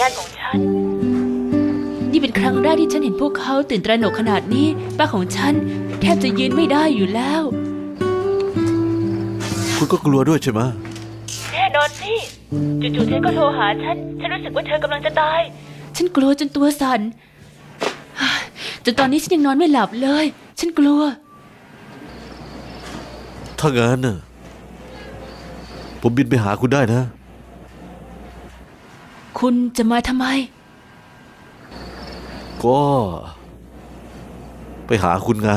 ญาติของฉัน นี่เป็นครั้งแรกที่ฉันเห็นพวกเขาตื่นตระหนกขนาดนี้ ป้าของฉันแทบจะยืนไม่ได้อยู่แล้ว คุณก็กลัวด้วยใช่ไหมแน่นอนสิจู่ๆเธอก็โทรหาฉัน ฉันรู้สึกว่าเธอกำลังจะตาย ฉันกลัวจนตัวสั่นจนตอนนี้ฉันยังนอนไม่หลับเลย ฉันกลัว ถ้างั้นน่ะผมบินไปหาคุณได้นะ คุณจะมาทำไม ก็ ไปหาคุณไง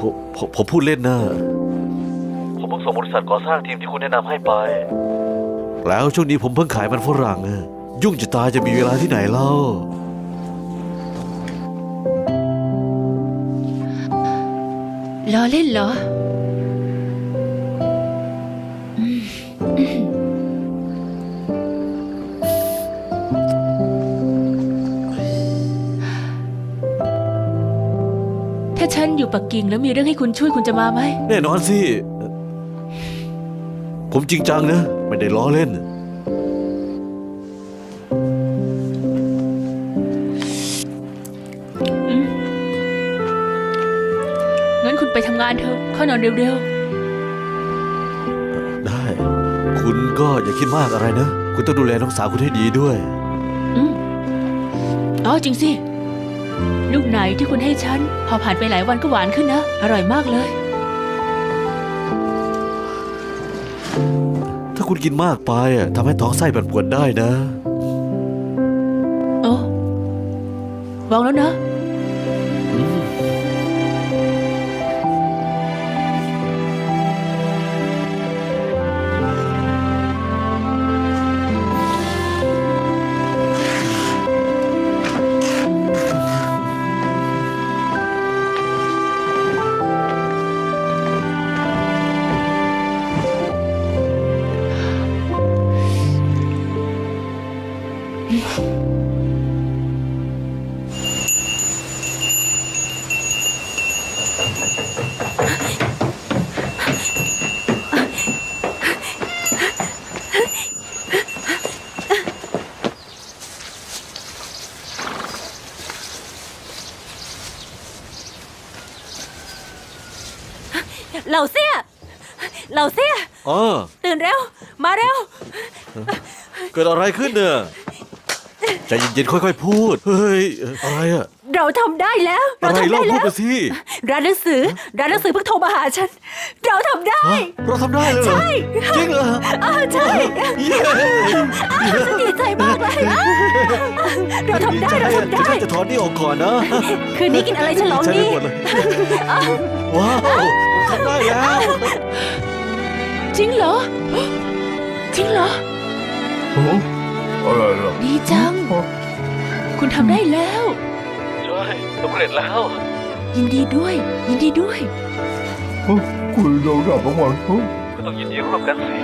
ผมผมผมพูดเล่นนะผมเพิ่งส่งบริษัทก่อสร้างทีมที่คุณแนะนำให้ไป แล้วช่วงนี้ผมเพิ่งขายมันฝรั่งอะยุ่งจะตายจะมีเวลาที่ไหนเล่า ล้อเล่นเหรออื ฉันอยู่ปักกิ่งแล้วมีเรื่องให้คุณช่วยคุณจะมาไหม แน่นอนสิผมจริงจังนะ ไม่ได้ล้อเล่น งั้นคุณไปทำงานเถอะเข้านอนเร็วได้ คุณก็อย่าคิดมากอะไรนะ คุณต้องดูแลน้องสาวคุณให้ดีด้วย ๆ อืมอ๋อจริงสิ ลูกไหนที่คุณให้ฉัน พอผ่านไปหลายวันก็หวานขึ้นนะ อร่อยมากเลย ถ้าคุณกินมากไปอะทำให้ท้องไส้ปั่นป่วนได้นะ โอ้วางแล้วนะ เหล่าเสียเหล่าเสียอ๋อตื่นเร็ว มาเร็ว เกิดอะไรขึ้นเนี่ย ใจเย็นๆค่อยๆพูด เฮ้ยอะไรอะเราทำได้แล้ว เราอะไรทำเล่าได้พูดแล้วมาสิร้านหนังสือร้านหนังสือเพิ่งโทรมาหาฉัน เราทำได้ ฮะเราทำได้เลยเหรอใช่ จริงเหรออ่าใช่เย้ฉันดีใจมากเลยอ่าเราทำได้เราทำได้ฉันจะถอนนี่ออกก่อนนะคืนนี้กินอะไรฉลองใช่ดี ไปหมดเลยว้าวทำได้แล้วจริงเหรอ จริงเหรออะไรล่ะดีจัง คุณทำได้แล้ว ใช่สำเร็จแล้ว ยินดีด้วย ยินดีด้วย คุณเราดับรางวัลเขาก็ต้องยินดีร่วมกันสิ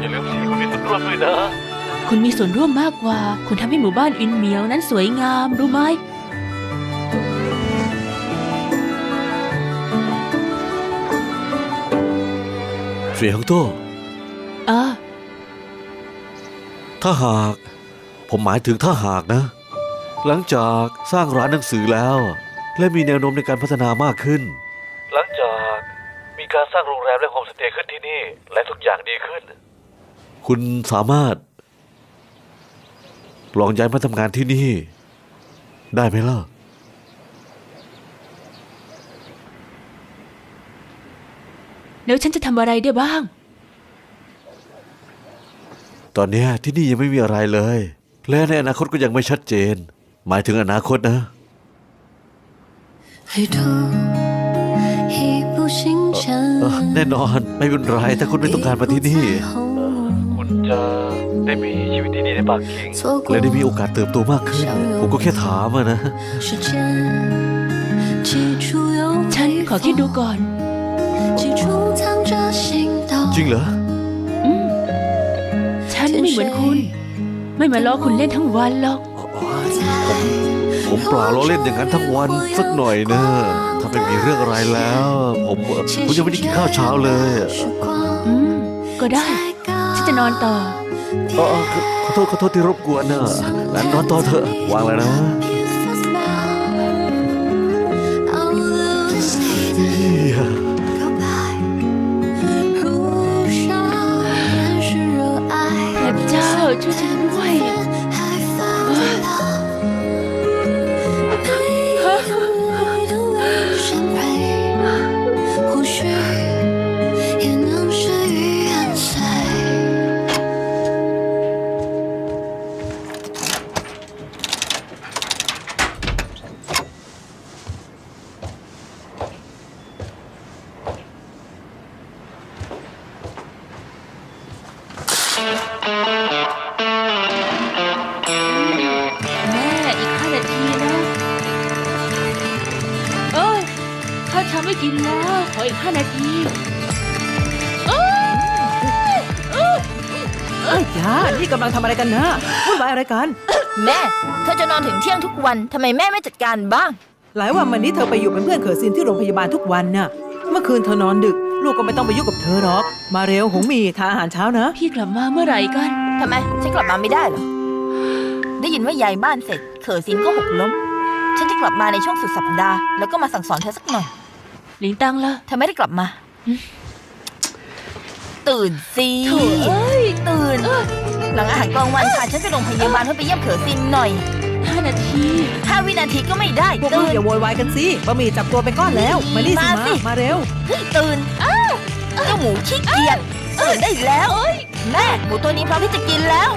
อย่าลืมสิคุณมีส่วนร่วมด้วยนะ คุณมีส่วนร่วมมากกว่า คุณทำให้หมู่บ้านอินเหมียวนั้นสวยงาม รู้ไหมเสียงโต้เออ ถ้าหาก ผมหมายถึงถ้าหากนะ หลังจากสร้างร้านหนังสือแล้ว และมีแนวโน้มในการพัฒนามากขึ้น หลังจากมีการสร้างโรงแรมและโฮมสเตย์ขึ้นที่นี่ และทุกอย่างดีขึ้น คุณสามารถ ลองย้ายมาทำงานที่นี่ ได้ไหมล่ะ แล้วฉันจะทำอะไรได้บ้าง ตอนนี้ที่นี่ยังไม่มีอะไรเลย และในอนาคตก็ยังไม่ชัดเจน หมายถึงอนาคตนะแน่นอนไม่เป็นไรถ้าคุณไม่ต้องการมาที่นี่คุณจะได้มีชีวิตที่ดีในปากเก่งและได้มีโอกาสเติบโตมากขึ้น ผมก็แค่ถามนะ ฉันขอคิดดูก่อน จริงเหรอ ไม่เหมือนคุณ ไม่มาล้อคุณเล่นทั้งวันหรอก ผมเปล่าล้อเล่นอย่างนั้นทั้งวันสักหน่อยนะถ้าไม่มีเรื่องอะไรแล้ว ผมผมยังไม่ได้กินข้าวเช้าเลยอืม ก็ได้ ฉันจะนอนต่อ อ๋อขอโทษขอโทษที่รบกวนนะหลานนอนต่อเถอะวางแล้วนะ แม่อีกห้านาทีนะ เอ้ยข้าวเช้าไม่กินแล้ว ขออีกห้านาทีเอ้ยเอ้ยเอ้ยย่านี่กำลังทำอะไรกันนะวุ่นวายอะไรกัน แม่ เธอจะนอนถึงเที่ยงทุกวัน ทำไมแม่ไม่จัดการบ้าง หลายวันมานี้เธอไปอยู่เป็นเพื่อนเขอซินที่โรงพยาบาลทุกวันน่ะ เมื่อคืนเธอนอนดึก ลูกก็ไม่ต้องไปยุ่งกับเธอหรอก มาเร็วหงมีทานอาหารเช้านะ พี่กลับมาเมื่อไหร่กัน ทำไม ฉันกลับมาไม่ได้เหรอ ได้ยินว่ายายบ้านเสร็จ เขอซินก็หกล้ม ฉันจะกลับมาในช่วงสุดสัปดาห์ แล้วก็มาสั่งสอนเธอสักหน่อย หลิงตังล่ะ เธอไม่ได้กลับมา ตื่นสิโถ่เอ้ย ตื่น หลังอาหารกลางวันพาฉันไปโรงพยาบาลเพื่อไปเยี่ยมเขอซินหน่อย ห้านาที ห้าวินาทีก็ไม่ได้พวกลูตื่กน อย่าโวยวายกันสิบะหมี่จับตัวเป็นก้อนแล้ว มานี่สิมามาสิ มาเร็ว เฮ้ยตื่นเจ้าหมูขี้เกียจตื่นได้แล้ว แม่หมูตัวนี้พร้อมที่จะกินแล้ว